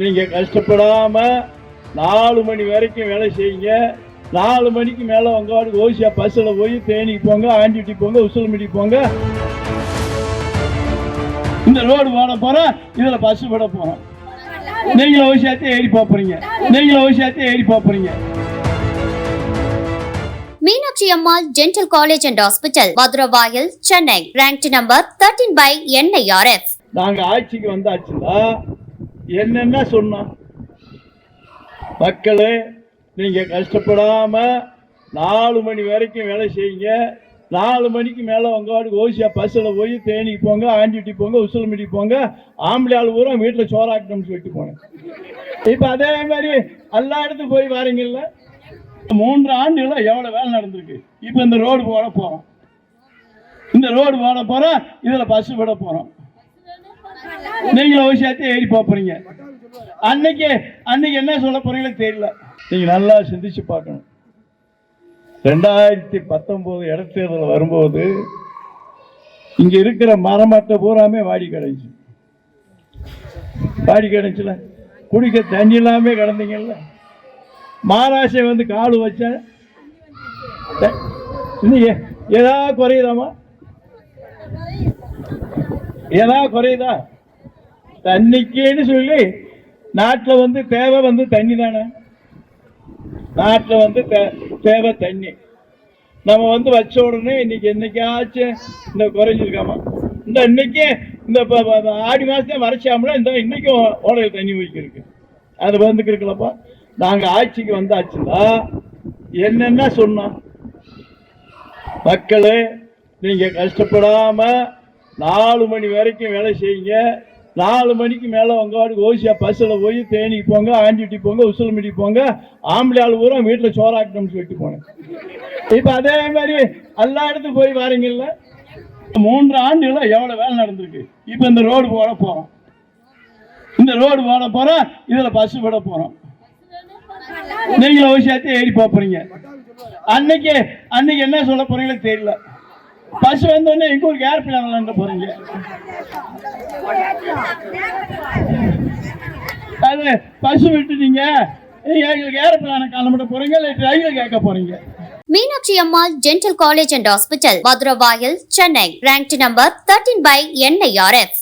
நீங்க கஷ்டப்படாம நாலு மணி வரைக்கும் வேலை செய்யுங்க. நாலு மணிக்கு மேல உங்க வாட்டுக்கு ஓசியா பஸ்ல போய் தேனிக்கு போங்க ஆண்டிட்டி போங்க உசிலமிட்டி போங்க. இந்த ரோடு போட போறோம் இதுல பஸ் விட போறோம் நீங்களும் ஓசியாத்தையும் ஏறி போறீங்க. நீங்களும் ஓசியாத்தையும் ஏறி போறீங்க. Meenakshi Ammal dental college and hospital Maduravoyal Chennai. Ranked number 13 by NIRF. நாங்க ஆட்சிக்கு வந்தாச்சுன்னா என்னென்ன சொன்னோம் மக்களே நீங்கள் கஷ்டப்படாமல் நாலு மணி வரைக்கும் வேலை செய்யுங்க. நாலு மணிக்கு மேலே உங்கள் வாட்டுக்கு ஓசியா பஸ்ஸில் போய் தேனிக்கு போங்க ஆண்டிட்டி போங்க உசிலமிட்டி போங்க ஆம்பளை ஆள் பூரா வீட்டில் சோறாக்கணும்னு சொல்லிட்டு போனேன். இப்போ அதே மாதிரி எல்லா இடத்துக்கும் போய் வரீங்கல்ல? மூன்று ஆண்டுகள எவ்வளோ வேலை நடந்திருக்கு? இப்போ இந்த ரோடு போட போகிறோம் இந்த ரோடு போட போகிறோம் இதில் பஸ் விட போகிறோம் நீங்களும் விஷயத்தையும் ஏறி போறீங்க. அன்னைக்கு அன்னைக்கு என்ன சொல்ல போறீங்களோ தெரியல. நீங்கள் நல்லா சிந்திச்சு பார்க்கணும். ரெண்டாயிரத்தி பத்தொம்போது இடத்தேர்தல் வரும்போது இங்கே இருக்கிற மரமட்டை பூராமே வாடி கிடந்துச்சு வாடி கிடந்துச்சுல குடிக்க தண்ணி இல்லாமே கிடந்தீங்கல்ல. மாராசை வந்து காடு வச்ச இன்னைக்கு ஏதாவது குறையுதாமா ஏதாவது குறையுதா? தண்ணிக்குன்னு சொல்லி நாட்டில் வந்து தேவை வந்து தண்ணி தானே? நாட்டில் வந்து தே- தேவை தண்ணி. நம்ம வந்து வச்ச உடனே இன்னைக்கு என்னைக்காச்சும் இந்த குறைஞ்சிருக்காமா. இந்த இன்னைக்கு இந்த ஆடி மாதத்தையும் வரைச்சாமல இந்த இன்னைக்கும் ஓடையில் தண்ணி வைக்கிருக்கு அது வந்துக்கிருக்கலப்பா. நாங்கள் ஆட்சிக்கு வந்தாச்சுன்னா என்னென்ன சொன்னோம் மக்களே நீங்கள் கஷ்டப்படாமல் நாலு மணி வரைக்கும் வேலை செய்யுங்க. நாலு மணிக்கு மேலே உங்க வாட்டுக்கு ஓசியா பஸ்ஸில் போய் தேனிக்கு போங்க ஆண்டிட்டி போங்க உசிலமிட்டி போங்க ஆம்பளை ஆள் பூரா வீட்டுல சோறாக்கணும்னு சொல்லிட்டு போனேன். இப்போ அதே மாதிரி எல்லா இடத்துக்கும் போய் வரீங்கல்ல? மூன்று ஆண்டுகளில் எவ்வளோ வேலை நடந்திருக்கு? இப்போ இந்த ரோடு போட போகிறோம் இந்த ரோடு போட போகிறோம் இதில் பஸ் விட போகிறோம் நீங்களும் ஓசியாத்தையும் ஏறி போறீங்க. அன்னைக்கு அன்னைக்கு என்ன சொல்ல போறீங்களோ தெரியல. பஸ் வந்தோடனே எங்க ஊருக்கு ஏர்பிளான் விளாண்ட போறீங்க அது பஸ் விட்டுட்டீங்க நீங்க எங்களுக்கு ஏர்பிளான கிளம்பிட போறீங்க இல்லை ரயில் கேட்க போறீங்க? Meenakshi Ammal dental college and hospital Maduravoyal Chennai. Ranked number 13 by NIRF.